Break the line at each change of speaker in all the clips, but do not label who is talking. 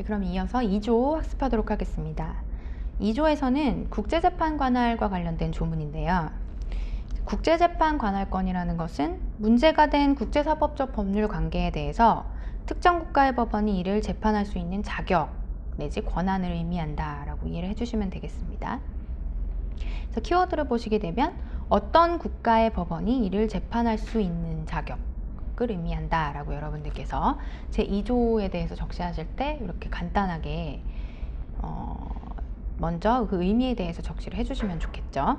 네, 그럼 이어서 2조 학습하도록 하겠습니다. 2조에서는 국제재판 관할과 관련된 조문인데요. 국제재판 관할권이라는 것은 문제가 된 국제사법적 법률 관계에 대해서 특정 국가의 법원이 이를 재판할 수 있는 자격 내지 권한을 의미한다 라고 이해를 해주시면 되겠습니다. 그래서 키워드를 보시게 되면 어떤 국가의 법원이 이를 재판할 수 있는 자격 을 의미한다 라고 여러분들께서 제 2조에 대해서 적시하실 때 이렇게 간단하게 어 먼저 그 의미에 대해서 적시를 해주시면 좋겠죠.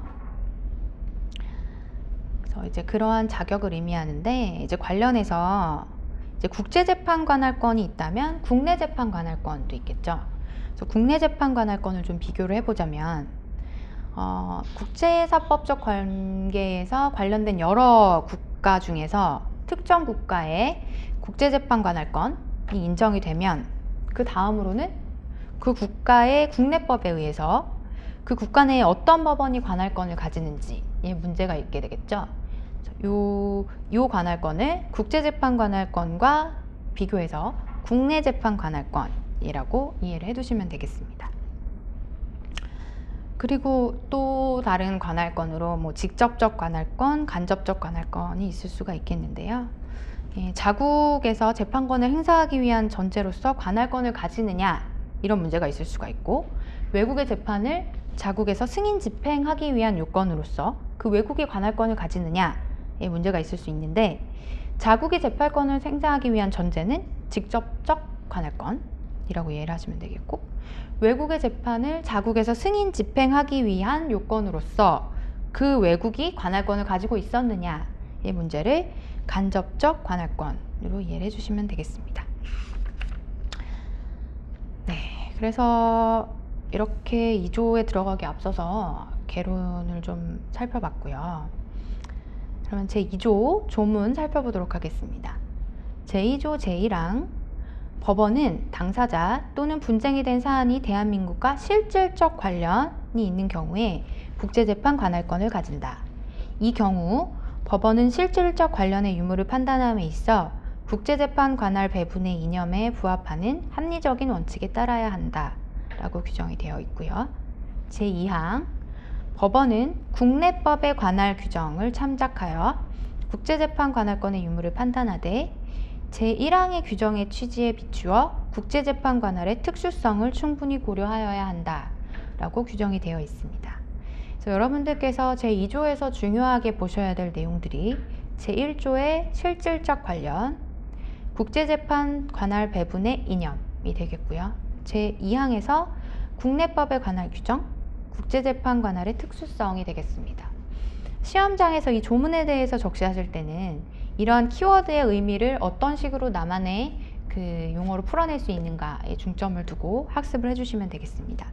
그래서 이제 그러한 자격을 의미하는데 이제 관련해서 이제 국제재판 관할권이 있다면 국내 재판 관할권도 있겠죠. 그래서 국내 재판 관할권을 좀 비교를 해보자면 어, 국제사법적 관계에서 관련된 여러 국가 중에서 특정 국가의 국제재판 관할권이 인정이 되면 그 다음으로는 그 국가의 국내법에 의해서 그 국가 내에 어떤 법원이 관할권을 가지는지 에 문제가 있게 되겠죠. 요, 요 관할권을 국제재판 관할권과 비교해서 국내 재판 관할권이라고 이해를 해두시면 되겠습니다. 그리고 또 다른 관할권으로 뭐 직접적 관할권, 간접적 관할권이 있을 수가 있겠는데요. 예, 자국에서 재판권을 행사하기 위한 전제로서 관할권을 가지느냐 이런 문제가 있을 수가 있고 외국의 재판을 자국에서 승인 집행하기 위한 요건으로서 그 외국의 관할권을 가지느냐에 문제가 있을 수 있는데 자국의 재판권을 행사하기 위한 전제는 직접적 관할권 이라고 이해를 하시면 되겠고 외국의 재판을 자국에서 승인 집행하기 위한 요건으로서 그 외국이 관할권을 가지고 있었느냐의 문제를 간접적 관할권으로 이해를 해주시면 되겠습니다. 네, 그래서 이렇게 2조에 들어가기 앞서서 개론을 좀 살펴봤고요. 그러면 제 2조 조문 살펴보도록 하겠습니다. 제2조 제1항 법원은 당사자 또는 분쟁이 된 사안이 대한민국과 실질적 관련이 있는 경우에 국제재판 관할권을 가진다. 이 경우 법원은 실질적 관련의 유무를 판단함에 있어 국제재판 관할 배분의 이념에 부합하는 합리적인 원칙에 따라야 한다. 라고 규정이 되어 있고요. 제2항 법원은 국내법에 관할 규정을 참작하여 국제재판 관할권의 유무를 판단하되 제1항의 규정의 취지에 비추어 국제재판 관할의 특수성을 충분히 고려하여야 한다. 라고 규정이 되어 있습니다. 그래서 여러분들께서 제2조에서 중요하게 보셔야 될 내용들이 제1조의 실질적 관련, 국제재판 관할 배분의 이념이 되겠고요. 제2항에서 국내법에 관할 규정, 국제재판 관할의 특수성이 되겠습니다. 시험장에서 이 조문에 대해서 적시하실 때는 이러한 키워드의 의미를 어떤 식으로 나만의 그 용어로 풀어낼 수 있는가에 중점을 두고 학습을 해주시면 되겠습니다.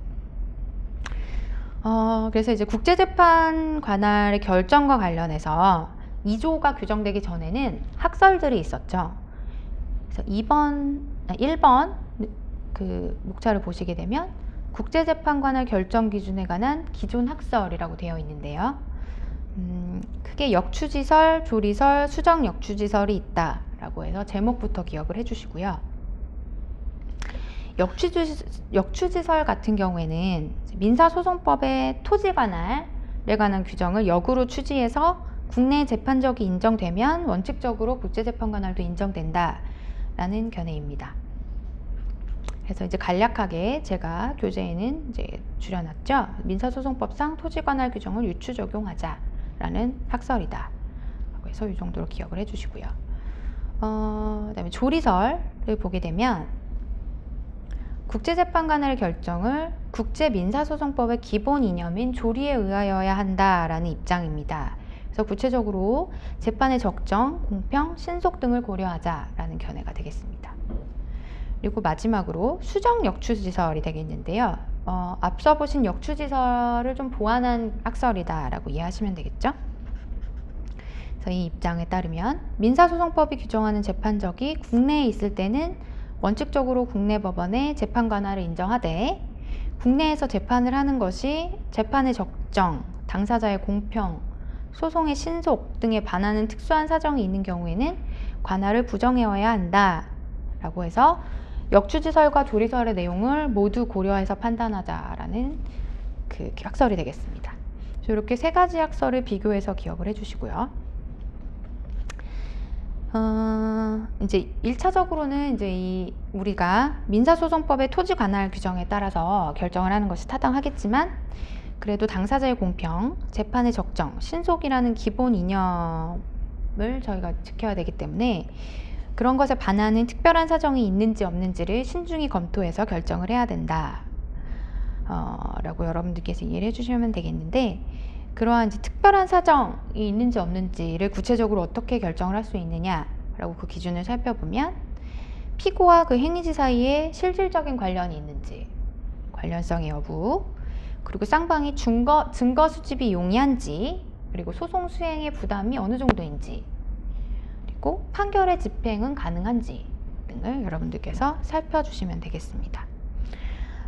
어, 그래서 이제 국제재판 관할의 결정과 관련해서 2조가 규정되기 전에는 학설들이 있었죠. 그래서 2번, 1번 그 목차를 보시게 되면 국제재판관할 결정 기준에 관한 기존 학설이라고 되어 있는데요. 음, 크게 역추지설, 조리설, 수정 역추지설이 있다 라고 해서 제목부터 기억을 해주시고요. 역추지, 역추지설 같은 경우에는 민사소송법의 토지 관할에 관한 규정을 역으로 추지해서 국내 재판적이 인정되면 원칙적으로 국제재판 관할도 인정된다 라는 견해입니다. 그래서 이제 간략하게 제가 교재에는 이제 줄여놨죠. 민사소송법상 토지 관할 규정을 유추 적용하자 라는 학설이다. 그래서 이 정도로 기억을 해주시고요. 어, 그 다음에 조리설을 보게 되면 국제재판관할 결정을 국제민사소송법의 기본 이념인 조리에 의하여야 한다라는 입장입니다. 그래서 구체적으로 재판의 적정, 공평, 신속 등을 고려하자라는 견해가 되겠습니다. 그리고 마지막으로 수정 역추지설이 되겠는데요. 어, 앞서 보신 역추지설을 좀 보완한 학설이다라고 이해하시면 되겠죠. 그래서 이 입장에 따르면 민사소송법이 규정하는 재판적이 국내에 있을 때는 원칙적으로 국내 법원의 재판 관할을 인정하되 국내에서 재판을 하는 것이 재판의 적정, 당사자의 공평, 소송의 신속 등에 반하는 특수한 사정이 있는 경우에는 관할을 부정해야 한다 라고 해서 역주지설과 조리설의 내용을 모두 고려해서 판단하자라는 그 학설이 되겠습니다. 이렇게 세 가지 학설을 비교해서 기억을 해주시고요. 어, 이제 1차적으로는 이제 이 우리가 민사소송법의 토지 관할 규정에 따라서 결정을 하는 것이 타당하겠지만 그래도 당사자의 공평, 재판의 적정, 신속이라는 기본 이념을 저희가 지켜야 되기 때문에 그런 것에 반하는 특별한 사정이 있는지 없는지를 신중히 검토해서 결정을 해야 된다. 어, 라고 여러분들께서 이해를 해주시면 되겠는데 그러한 이제 특별한 사정이 있는지 없는지를 구체적으로 어떻게 결정을 할 수 있느냐라고 그 기준을 살펴보면 피고와 그 행위지 사이에 실질적인 관련이 있는지 관련성의 여부 그리고 쌍방이 증거, 증거 수집이 용이한지 그리고 소송 수행의 부담이 어느 정도인지 그리고 판결의 집행은 가능한지 등을 여러분들께서 살펴주시면 되겠습니다.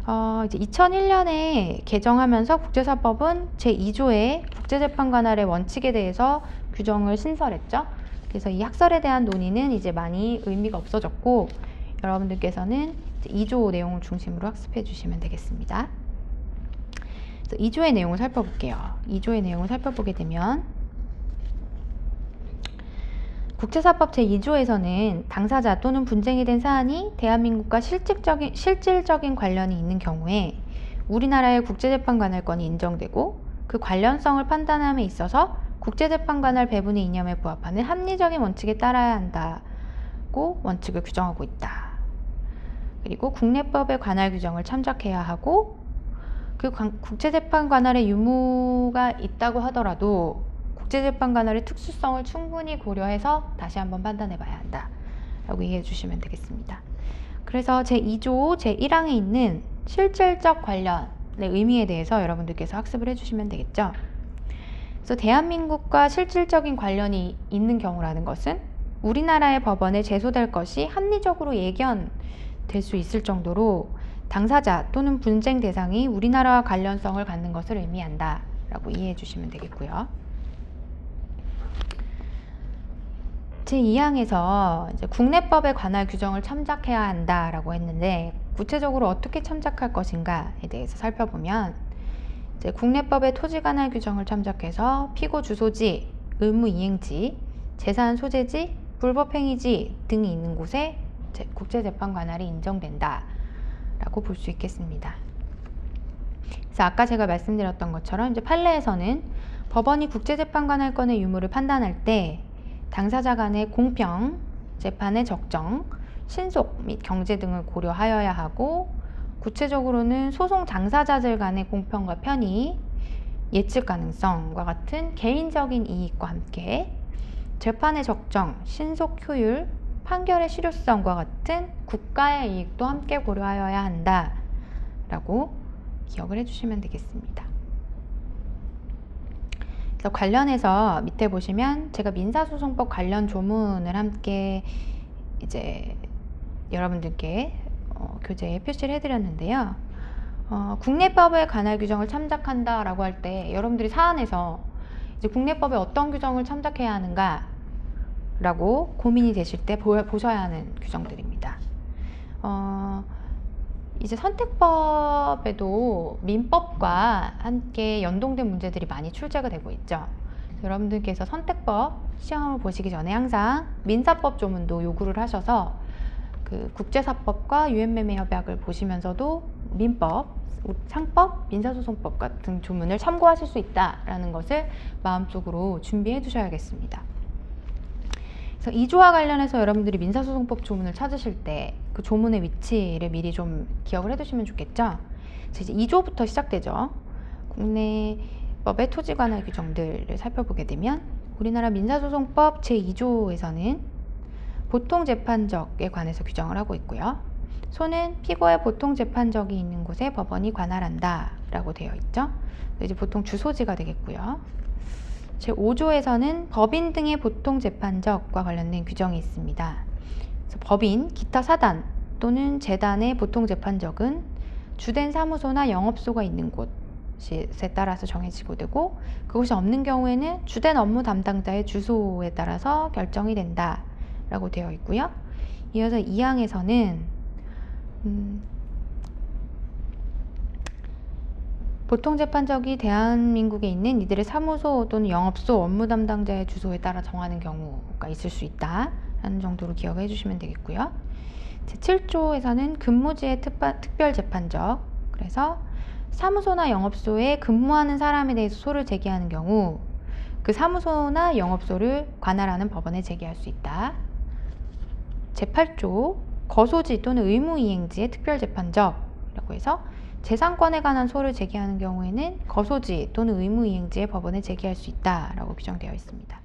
어, 이제 2001년에 개정하면서 국제사법은 제2조의 국제재판 관할의 원칙에 대해서 규정을 신설했죠. 그래서 이 학설에 대한 논의는 이제 많이 의미가 없어졌고 여러분들께서는 2조 내용을 중심으로 학습해 주시면 되겠습니다. 2조의 내용을 살펴볼게요. 2조의 내용을 살펴보게 되면 국제사법 제2조에서는 당사자 또는 분쟁이 된 사안이 대한민국과 실질적인, 실질적인 관련이 있는 경우에 우리나라의 국제재판관할권이 인정되고 그 관련성을 판단함에 있어서 국제재판관할 배분의 이념에 부합하는 합리적인 원칙에 따라야 한다고 원칙을 규정하고 있다. 그리고 국내법의 관할 규정을 참작해야 하고 그 국제재판 관할의 유무가 있다고 하더라도 국제재판 관할의 특수성을 충분히 고려해서 다시 한번 판단해 봐야 한다. 라고 이해해 주시면 되겠습니다. 그래서 제2조 제1항에 있는 실질적 관련의 의미에 대해서 여러분들께서 학습을 해 주시면 되겠죠. 그래서 대한민국과 실질적인 관련이 있는 경우라는 것은 우리나라의 법원에 제소될 것이 합리적으로 예견될 수 있을 정도로 당사자 또는 분쟁 대상이 우리나라와 관련성을 갖는 것을 의미한다. 라고 이해해 주시면 되겠고요. 제2항에서 이제 국내법에 관한 규정을 참작해야 한다라고 했는데 구체적으로 어떻게 참작할 것인가에 대해서 살펴보면 국내법의 토지 관할 규정을 참작해서 피고 주소지, 의무 이행지, 재산 소재지, 불법 행위지 등이 있는 곳에 국제재판 관할이 인정된다 라고 볼 수 있겠습니다. 그래서 아까 제가 말씀드렸던 것처럼 이제 판례에서는 법원이 국제재판 관할권의 유무를 판단할 때 당사자 간의 공평, 재판의 적정, 신속 및 경제 등을 고려하여야 하고 구체적으로는 소송 당사자들 간의 공평과 편의, 예측 가능성과 같은 개인적인 이익과 함께 재판의 적정, 신속 효율, 판결의 실효성과 같은 국가의 이익도 함께 고려하여야 한다. 라고 기억을 해주시면 되겠습니다. 그래서 관련해서 밑에 보시면 제가 민사소송법 관련 조문을 함께 이제 여러분들께 어, 교재에 표시를 해드렸는데요. 어, 국내법의 관할 규정을 참작한다라고 할 때 여러분들이 사안에서 이제 국내법에 어떤 규정을 참작해야 하는가 라고 고민이 되실 때 보, 보셔야 하는 규정들입니다. 어, 이제 선택법에도 민법과 함께 연동된 문제들이 많이 출제가 되고 있죠. 여러분들께서 선택법 시험을 보시기 전에 항상 민사법 조문도 요구를 하셔서 그 국제사법과 유엔매매 협약을 보시면서도 민법, 상법, 민사소송법 같은 조문을 참고하실 수 있다라는 것을 마음속으로 준비해 두셔야겠습니다. 그래서 이조와 관련해서 여러분들이 민사소송법 조문을 찾으실 때 그 조문의 위치를 미리 좀 기억을 해두시면 좋겠죠. 이제 2조부터 시작되죠. 국내 법의 토지 관할 규정들을 살펴보게 되면 우리나라 민사소송법 제2조에서는 보통 재판적에 관해서 규정을 하고 있고요. 소는 피고의 보통 재판적이 있는 곳에 법원이 관할한다 라고 되어 있죠. 이제 보통 주소지가 되겠고요. 제5조에서는 법인 등의 보통 재판적과 관련된 규정이 있습니다. 법인, 기타 사단 또는 재단의 보통 재판적은 주된 사무소나 영업소가 있는 곳에 따라서 정해지고 되고 그것이 없는 경우에는 주된 업무 담당자의 주소에 따라서 결정이 된다 라고 되어 있고요. 이어서 2항에서는 음, 보통 재판적이 대한민국에 있는 이들의 사무소 또는 영업소 업무 담당자의 주소에 따라 정하는 경우가 있을 수 있다라는 정도로 기억해 주시면 되겠고요. 제7조에서는 근무지의 특바, 특별 재판적 그래서 사무소나 영업소에 근무하는 사람에 대해서 소를 제기하는 경우 그 사무소나 영업소를 관할하는 법원에 제기할 수 있다. 제8조 거소지 또는 의무이행지의 특별재판적이라고 해서 재산권에 관한 소를 제기하는 경우에는 거소지 또는 의무이행지의 법원에 제기할 수 있다라고 규정되어 있습니다.